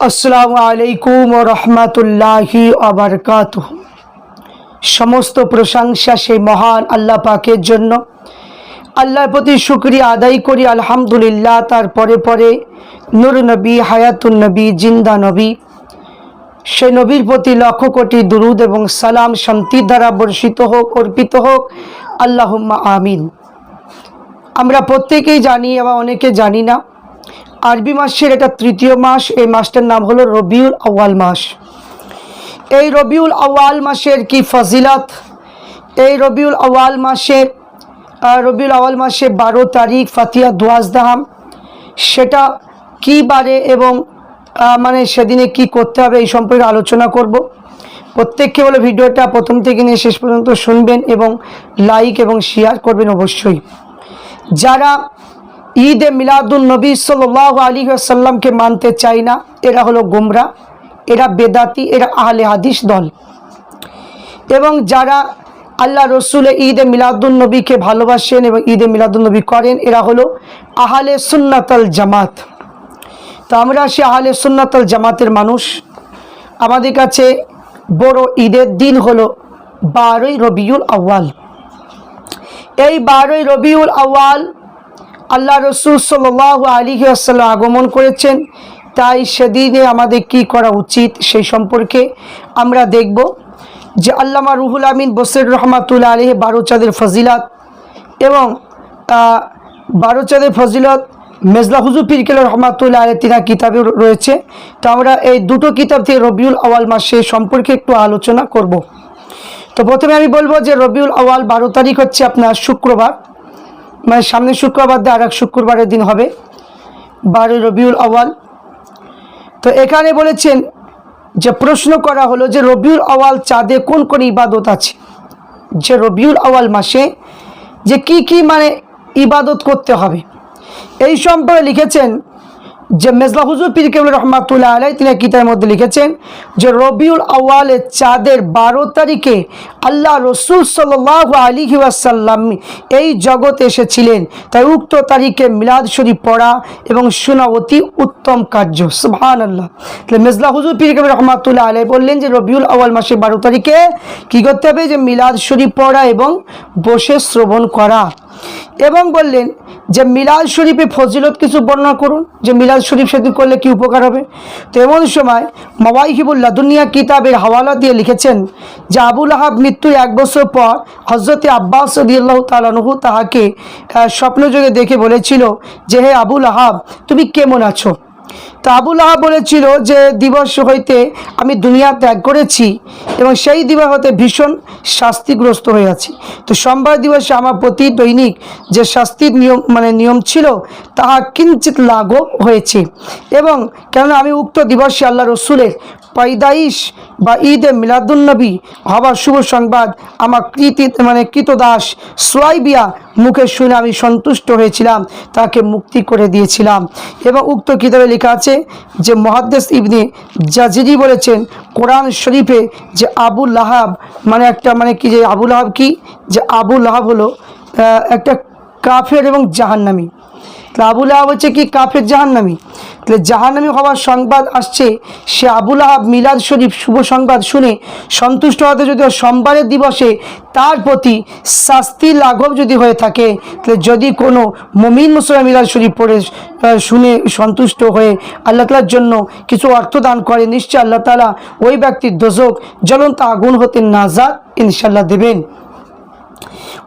আসসালামু আলাইকুম রহমাতুল্লাহি আবরকাত সমস্ত প্রশংসা সেই মহান আল্লাহ পাকের জন্য। আল্লাহর প্রতি শুক্রিয়া আদায় করি, আলহামদুলিল্লাহ। তার পরে পরে নুর নবী হায়াতুল নবী, জিন্দা নবী। সে নবীর প্রতি লক্ষ কোটি দুরুদ এবং সালাম শান্তির দ্বারা বর্ষিত হোক, অর্পিত হোক। আল্লাহ আমিন। আমরা প্রত্যেকেই জানি এবং অনেকে জানি না আরবি মাসের এটা তৃতীয় মাস এই মাসটার নাম হলো রবিউল আউয়াল মাস। এই রবিউল আউয়াল মাসের কি ফজিলত? এই রবিউল আউয়াল মাসের আহ, রবিউল আউয়াল মাসে বারো তারিখ ফাতিয়া দোয়াজদাহাম সেটা কি বারে এবং মানে সেদিনে কি করতে হবে এই সম্পর্কে আলোচনা করব। প্রত্যেককে বলে ভিডিওটা প্রথম থেকে নিয়ে শেষ পর্যন্ত শুনবেন এবং লাইক এবং শেয়ার করবেন অবশ্যই। যারা ঈদে মিলাদুল নবী সাল্লাহ আলী সাল্লামকে মানতে চায় না, এরা হলো গোমরা, এরা বেদাতি, এরা আহলে হাদিস দল। এবং যারা আল্লাহ রসুলে ঈদে মিলাদুল নবীকে ভালোবাসেন এবং ঈদে মিলাদুল নবী করেন, এরা হলো আহলে সুন্নাতল জামাত। তো আমরা সে আহলে সুন্নাতল জামাতের মানুষ। আমাদের কাছে বড় ঈদের দিন হলো বারোই রবিউল আউয়াল। এই বারোই রবিউল আওয়াল আল্লাহ রসুল সাল্লাহ আলী আসাল্লাম আগমন করেছেন। তাই সেদিনে আমাদের কি করা উচিত সেই সম্পর্কে আমরা দেখব যে আল্লামা রুহুল আমিন বসির রহমাতুল্লাহ আলহ বারো চাঁদের ফজিলাত এবং বারো চাঁদের ফজিলত মেজলা হুজুর পিরকেল রহমাতুল্লাহ আলহ তিনা কিতাবে রয়েছে। তো আমরা এই দুটো কিতাব থেকে রবিউল আওয়াল মাসে সম্পর্কে একটু আলোচনা করব। তো প্রথমে আমি বলব যে রবিউল আওয়াল বারো তারিখ হচ্ছে আপনার শুক্রবার। মানে সামনে শুক্রবার দিয়ে আর এক শুক্রবারের দিন হবে বারো রবিউল আওয়াল তো এখানে বলেছেন যে প্রশ্ন করা হলো যে রবিউল আওয়াল চাঁদে কোন কোন ইবাদত আছে? যে রবিউল আওয়াল মাসে যে কি কি মানে ইবাদত করতে হবে। এই সম্পর্কে লিখেছেন যে মেজলা হুজুর পীর কেবল রহমাতুল্লাহ আলাই তিনি কিতাবের মধ্যে লিখেছেন যে রবিউল আওয়ালের চাঁদের বারো তারিখে আল্লাহ রসুল সাল্লাহ আলী ওয়াসাল্লাম এই জগতে এসেছিলেন। তাই উক্ত তারিখে মিলাদ শরীফ পড়া এবং শোনা অতি উত্তম কার্য। সুবহান আল্লাহ তাহলে মেজলা হুজুর পীর কেবল রহমাতুল্লাহ আলাই বললেন যে রবিউল আওয়াল মাসে বারো তারিখে কী করতে হবে? যে মিলাদ শরীফ পড়া এবং বসে শ্রবণ করা। এবং বললেন যে মিলাদ শরীফে ফজিলত কিছু বর্ণনা করুন, যে মিলাদ শরীফ সেদিন করলে কি উপকার হবে? তো এমন সময় মওয়াইহিবুল্লাহ দুনিয়া কিতাবের হাওয়ালা দিয়ে লিখেছেন যে আবুল আহাব মৃত্যুর এক বছর পর হজরতে আব্বাস সদিয়াল্লাহ তালানহু তাহাকে স্বপ্নযোগে দেখে বলেছিল যে, হে আবুল আহাব, তুমি কেমন আছো? তা আবুল আহাব বলেছিল যে দিবস হইতে আমি দুনিয়া ত্যাগ করেছি এবং সেই দিবস হতে ভীষণ শাস্তিগ্রস্ত হয়ে আছি। তো সোমবার দিবসে আমার প্রতি দৈনিক যে শাস্তির নিয়ম মানে নিয়ম ছিল, তাহা কিঞ্চিত লাঘব হয়েছে। এবং কেননা আমি উক্ত দিবসে আল্লাহ রসুলের পয়দাইশ বা ঈদে মিলাদুন্নবী হবার শুভ সংবাদ আমার কৃতি মানে কৃতদাস সোয়াইবিয়া মুখে শুনে আমি সন্তুষ্ট হয়েছিলাম, তাকে মুক্তি করে দিয়েছিলাম। এবং উক্ত কিতাবে লেখা আছে যে মহাদ্দেস ইবনে জাজিরি বলেছেন, কোরআন শরীফে যে আবুল লাহাব মানে একটা মানে কি যে আবুল লাহাব কি? যে আবুল লাহাব হলো একটা কাফের এবং জাহান্নামী। আবুল আহাব হচ্ছে কি কাফের জাহান্নামী? তাহলে জাহান্নামী হওয়ার সংবাদ আসছে, সে আবুল আহাব মিলাদ শরীফ শুভ সংবাদ শুনে সন্তুষ্ট হতে যদি সোমবারের দিবসে তার প্রতি শাস্তি লাঘব যদি হয়ে থাকে, তাহলে যদি কোনো মমিন মুসলাম মিলাদ শরীফ পড়ে শুনে সন্তুষ্ট হয়ে আল্লাহ তালার জন্য কিছু অর্থ দান করে, নিশ্চয় আল্লাহ তালা ওই ব্যক্তির দোজক জ্বলন্ত আগুন হতে নাজাদ ইনশাল্লাহ দেবেন।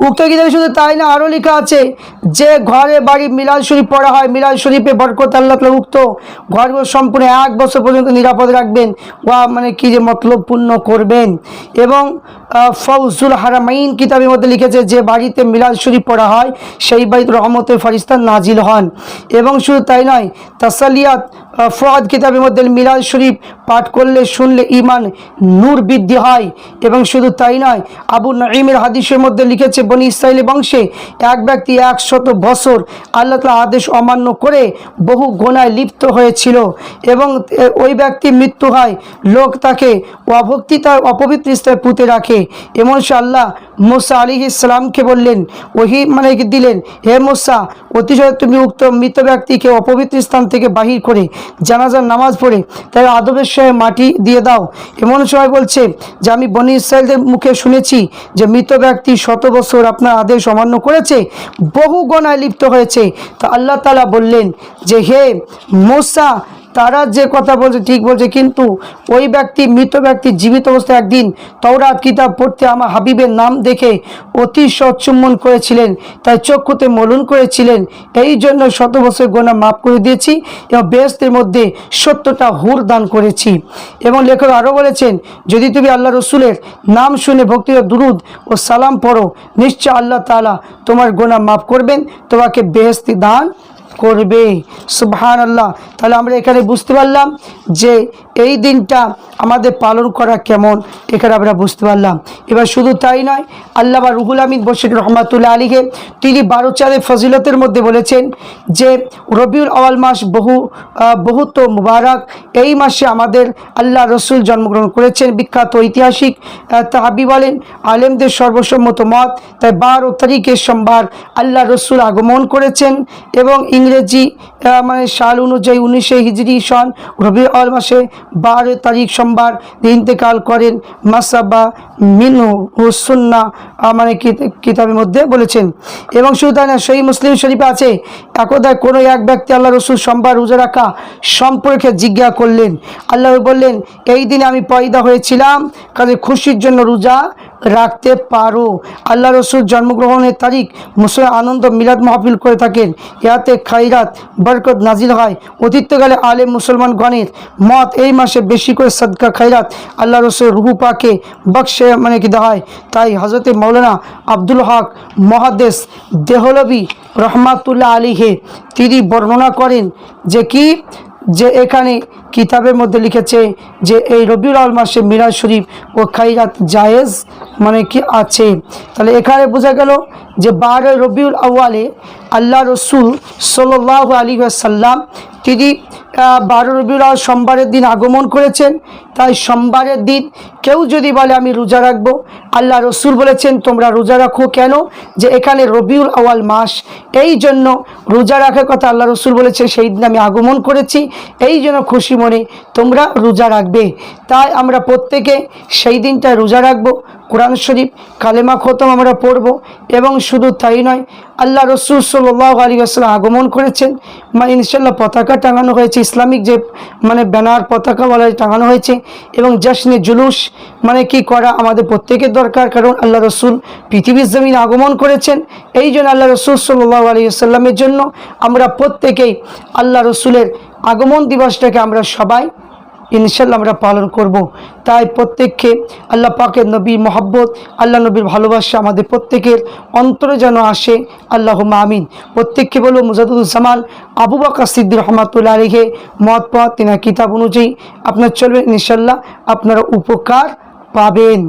উক্ত কিতাবে শুধু তাই না আরও লেখা আছে, যে ঘরে বাড়ি মিলাল শরীফ পড়া হয় মিলাল শরীফে বরকত আল্লাহ উক্ত ঘরগুলো সম্পূর্ণ এক বছর পর্যন্ত নিরাপদ রাখবেন বা মানে কি যে মতলবপূর্ণ করবেন। এবং ফৌজুল হারামাইন কিতাবের মধ্যে লিখেছে যে বাড়িতে মিলাদ শরীফ পড়া হয়, সেই বাড়িতে রহমতের ফরিস্তান নাজিল হন। এবং শুধু তাই নয়, তাসালিয়াত ফুয়াদ কিতাবের মধ্যে মিলাদ শরীফ পাঠ করলে শুনলে ইমান নূর বৃদ্ধি হয়। এবং শুধু তাই নয়, আবু নাইমের হাদিসের মধ্যে লিখেছে, বনি ইসরায়েলি বংশে এক ব্যক্তি একশত বছর আল্লাহ তালা আদেশ অমান্য করে বহু গোনায় লিপ্ত হয়েছিল এবং ওই ব্যক্তি মৃত্যু হয়। লোক তাকে অভক্তি তার অপবিত্র স্থায় পুঁতে রাখে। এমন আল্লাহ মোসা আলী ইসলামকে বললেন, ওহি মানে দিলেন, হে মোসা, অতিশয় তুমি উক্ত মৃত ব্যক্তিকে অপবিত্র স্থান থেকে বাহির করে জানাজার নামাজ পড়ে তার আদবের সঙ্গে মাটি দিয়ে দাও। এমন সময় বলছে যে আমি বনি ইসরায়েলদের মুখে শুনেছি যে মৃত ব্যক্তি শত বছর আপনার আদেশ অমান্য করেছে, বহু গণায় লিপ্ত হয়েছে। তো আল্লাহ তালা বললেন যে, হে মোসা তারা যে কথা বলছে, ঠিক বলছে, কিন্তু ওই ব্যক্তি, মৃত ব্যক্তি জীবিত অবস্থায় একদিন তওরাত কিতাব পড়তে আমার হাবিবের নাম দেখে অতি সচ্চুম্বন করেছিলেন, তাই চক্ষুতে মলুন করেছিলেন। এই জন্য শত বছর গোনা মাফ করে দিয়েছি এবং বেহস্তের মধ্যে সত্যটা হুর দান করেছি। এবং লেখক আরও বলেছেন, যদি তুমি আল্লাহ রসুলের নাম শুনে ভক্তি দুরুদ ও সালাম পড়ো, নিশ্চয় আল্লাহ তালা তোমার গোনা মাফ করবেন, তোমাকে বেহস্তি দান করবে। সুবহান আল্লাহ তাহলে আমরা এখানে বুঝতে পারলাম যে এই দিনটা আমাদের পালন করা কেমন, এখানে আমরা বুঝতে পারলাম। এবার শুধু তাই নয় আল্লাহ বা রুহুল আমিন বশির রহমাতুল্লাহ আলীকে তিনি বারো চাঁদের ফজিলতের মধ্যে বলেছেন যে, রবিউল আওয়াল মাস বহু বহুত মুবারক। এই মাসে আমাদের আল্লাহ রসুল জন্মগ্রহণ করেছেন, বিখ্যাত ঐতিহাসিক তাহাবি বলেন, আলেমদের সর্বসম্মত মত। তাই বারো তারিখের সোমবার আল্লাহ রসুল আগমন করেছেন এবং ইংরেজি আহ, মানে সাল অনুযায়ী উনিশে হিজরি সন রবি আল মাসে বারো তারিখ সোমবার ইন্তেকাল করেন মাসাবা মিনু হুসুন্না মানে কিত- কিতাবের মধ্যে বলেছেন। এবং শুধু তাই না সেই মুসলিম শরীফে আছে একদায় কোনো এক ব্যক্তি আল্লাহ রসুল সোমবার রোজা রাখা সম্পর্কে জিজ্ঞাসা করলেন। আল্লাহ বললেন এই দিনে আমি পয়দা হয়েছিলাম কাজে খুশির জন্য রোজা রাখতে পারো। আল্লাহ রসুল জন্মগ্রহণের তারিখ মুসলিম আনন্দ মিলাদ মাহফিল করে থাকেন। ইয়াতে খাইরাত বরকত নাজিল হয়। অতীতকালে আলে মুসলমান মুসলমানগণের মত এই মাসে বেশি করে সদকা খাইরাত আল্লাহ রসুল রুহু পাকে বক্সে মানে কি হয় তাই হজরতে মৌলানা আব্দুল হক মহাদেশ দেহলবি রহমাতুল্লাহ আলীহে তিনি বর্ণনা করেন যে কি যে এখানে কিতাবের মধ্যে লিখেছে যে এই রবিউল আল মাসে মিরাজ শরীফ ও খাইরাত জায়েজ মানে কি আছে। তাহলে এখানে বোঝা গেল যে বারোই রবিউল আউয়ালে আল্লাহ রসুল সাল্লাহ আলী সাল্লাম তিনি বারো রবিউল সোমবারের দিন আগমন করেছেন। তাই সোমবারের দিন কেউ যদি বলে, আমি রোজা রাখব আল্লাহ রসুল বলেছেন, তোমরা রোজা রাখো কেন? যে এখানে রবিউল আওয়াল মাস, এই জন্য রোজা রাখার কথা আল্লাহ রসুল বলেছে সেই দিন আমি আগমন করেছি, এই জন্য খুশি মনে তোমরা রোজা রাখবে। তাই আমরা প্রত্যেকে সেই দিনটায় রোজা রাখব। কোরআন শরীফ, কালেমা খতম আমরা পড়ব এবং শুধু তাই নয়, আল্লাহ রসুল সাল্লাহ আলী আসসালাম আগমন করেছেন। মানে ইনশাল্লাহ পতাকা টাঙানো হয়েছে, ইসলামিক যে মানে ব্যানার পতাকা বলা টাঙানো হয়েছে এবং জাসনে জুলুস মানে কি করা আমাদের প্রত্যেকের দরকার। কারণ আল্লাহ রসুল পৃথিবীর জমিন আগমন করেছেন, এই জন্য আল্লাহ রসুল সাল্লাহ আলী আসাল্লামের জন্য আমরা প্রত্যেকেই আল্লাহ রসুলের আগমন দিবসটাকে আমরা সবাই ইনশাল্লাহ আমরা পালন করব। তাই প্রত্যেককে আল্লাহ পাকের নবী মহব্বত, আল্লাহ নবীর ভালোবাসা আমাদের প্রত্যেকের অন্তরে যেন আসে। আল্লাহ আমিন। প্রত্যেককে বলব মুজাদুজ্জামান আবু বাকা সিদ্দির রহমাতুল্লাহ আলিহে মত পাওয়া তিনার কিতাব অনুযায়ী আপনার চলবেন ইনশাল্লাহ আপনারা উপকার পাবেন।